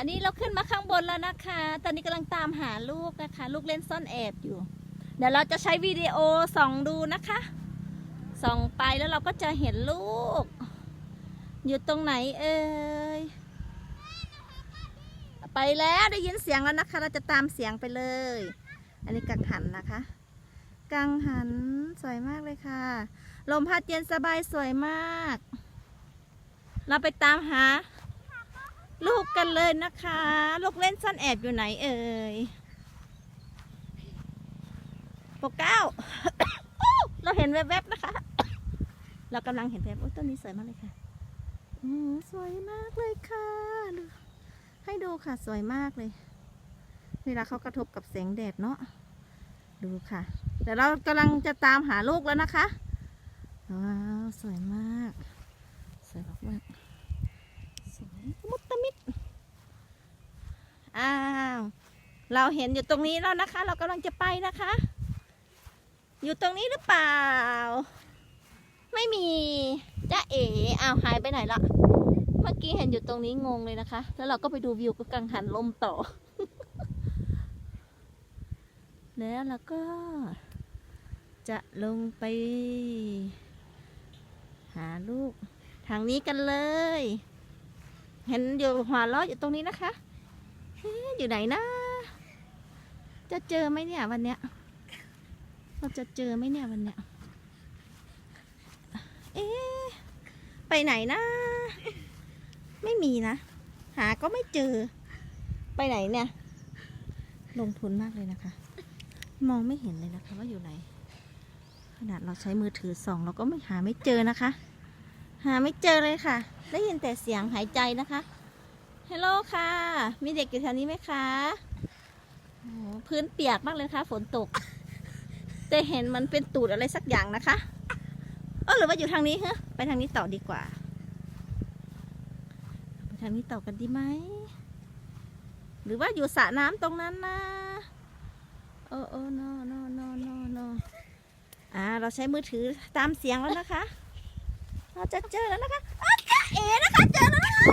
อันนี้เราขึ้นมาข้างบนแล้วนะคะ ตอนนี้กำลังตามหาลูกนะคะ ลูกเล่นซ่อนแอบอยู่ เดี๋ยวเราจะใช้วิดีโอส่องดูนะคะ ส่องไปแล้วเราก็จะเห็นลูก อยู่ตรงไหนเอ่ย ไปแล้วได้ยินเสียงแล้วนะคะ เราจะตามเสียงไปเลย อันนี้กังหันนะคะ กังหันสวยมากเลยค่ะ ลมพัดเย็นสบายสวยมาก เราไปตามหา ลูกกันเลยนะคะ ลูกเล่นซ่อนแอบอยู่ไหนเอ่ยปกเก้า เราเห็นแวบๆนะคะ เรากำลังเห็นแวบโอ้ต้นนี้สวยมากเลยค่ะสวยมากเลยค่ะ ให้ดูค่ะสวยมากเลย เวลาเขากระทบกับแสงแดดเนาะ ดูค่ะเดี๋ยวเรากำลังจะตามหาลูกแล้วนะคะ ว้าว สวยมาก สวยมากๆสวยมุตตะมิด อ้าว เราเห็นอยู่ตรงนี้แล้วนะคะ เรากำลังจะไปนะคะ อยู่ตรงนี้หรือเปล่า ไม่มีจ้าเอ๋อ้าวหายไปไหนละเมื่อกี้เห็นอยู่ตรงนี้งงเลยนะคะ แล้วเราก็ไปดูวิวกังหันลมต่อ แล้วเราก็ จะลงไป หาลูก ทางนี้กันเลย เห็นอยู่หัวล้ออยู่ตรงนี้นะคะเอ๊ะอยู่ไหนนะ จะเจอไหมเนี่ยวันเนี้ยเราจะเจอไหมเนี่ยวันเนี้ยเอ๊ะไปไหนนะ ไม่มีนะ หาก็ไม่เจอ ไปไหนเนี่ย ลงทุนมากเลยนะคะ มองไม่เห็นเลยนะคะว่าอยู่ไหน ขนาดเราใช้มือถือส่องเราก็ไม่หาไม่เจอนะคะ หาไม่เจอเลยค่ะ ได้ยินแต่เสียงหายใจนะคะฮัลโหลค่ะ มีเด็กอยู่แถวนี้ไหมคะ พื้นเปียกมากเลยค่ะ ฝนตก แต่เห็นมันเป็นตูดอะไรสักอย่างนะคะเออหรือว่าอยู่ทางนี้ฮะไปทางนี้ต่อดีกว่า ไปทางนี้ต่อกันดีไหม หรือว่าอยู่สระน้ำตรงนั้นนะโอ้โอ้ no no no no no อ่า เราใช้มือถือตามเสียงแล้วนะคะ เราจะเจอแล้วนะคะอ้าวจ๊ะเอ๋นะคะ เจอแล้วนะคะ